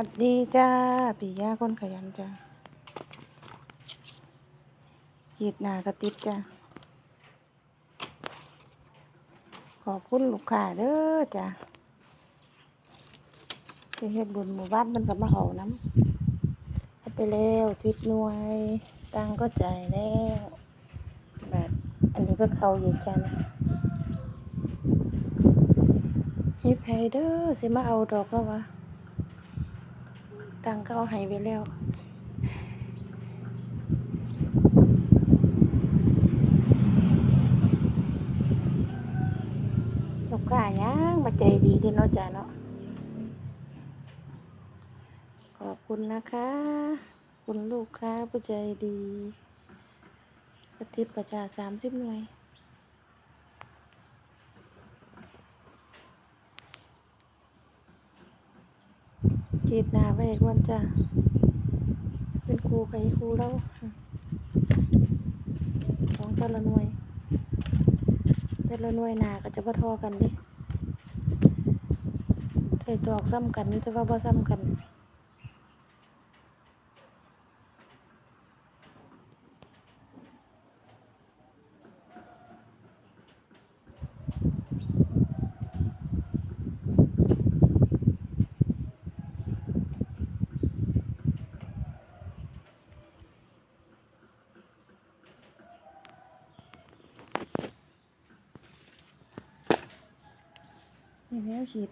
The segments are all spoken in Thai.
วัสดีจ้าปิยาคนขยันจ้าขีดหนากระติดจ้าขอบคุณลูกค้าเด้อจ้าไปเฮ็ดบุญหมู่บ้านมันก็มาเอาน้ำเอาไปแล้วสิบหน่วย ตังก็จ่ายแล้วแบบอันนี้เพิ่งเอาอยู่จ้านะมีไผเด้อสิมาเอาดอกแล้ววะ ตังก็เอาให้ไปแล้วลูกค้ายังมาใจดีที่นาะจ้าเนาะขอบคุณนะคะ คุณลูกค้าผู้ใจดีกระติบประจาสามสิบหน่วย จีดหนาไปอีกวันจ้าเป็นครูไปครูแล้วของแต่ละหน่วย แต่ละหน่วยหนาก็จะบ่ทอกันดิใส่ตอกซ้ำกันนี่แต่ว่าบ่ซ้ำกัน มีแล้วฉีด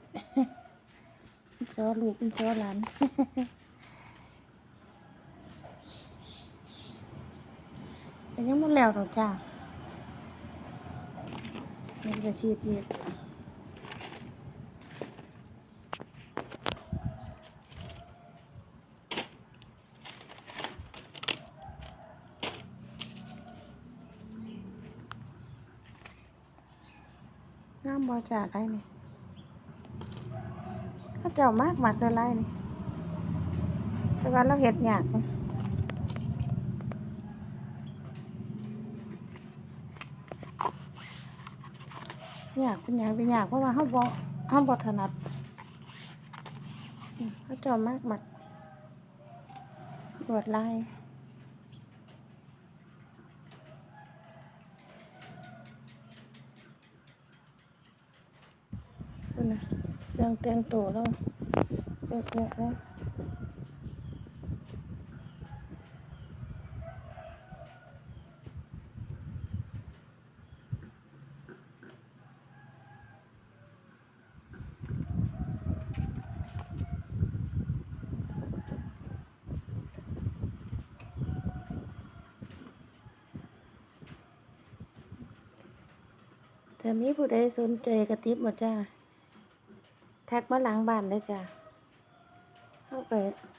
ซอลูกเป็นซอหลานแต่ยังหมันแล้วดอกจ้ามันจะฉีดอีกน้ำบอจ่าได้นี่ เขาเจ้ามากมากเลยไรนี่ แต่ว่าเราเห็ดยากนะยากเป็นอยางเป็นยากเพราะว่าเขาบอเขาบอถนัดเขาเจ้ามากมากลวดลายดูนะ ครื่องแต่งตัวแล้วเยอะแยะเลยถ้ามีผู้ใดสนใจกระติบหมดจ้า ทักมาหลังบ้านเลยจ้าเข้าไป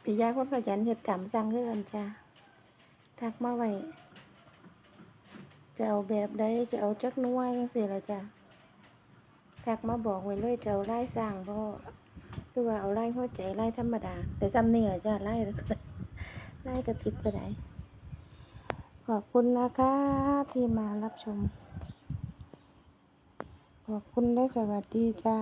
ปิยาคนขยันเห็ดตามสั่งคือกันจ้าทักมาไว้จะเอาแบบใดจะเอาจักน้วยจังซี่ละจ้าทักมาบอกไว้เลยจะเอาไล่สร้างพ่อหรือว่าเอาไล่หัวใจไล่ธรรมดา แต่ซ้ำนี่ละจ้าไล่ก็ได้ไล่กระติบก็ได้ขอบคุณนะคะที่มารับชม ขอบคุณและสวัสดีจ้า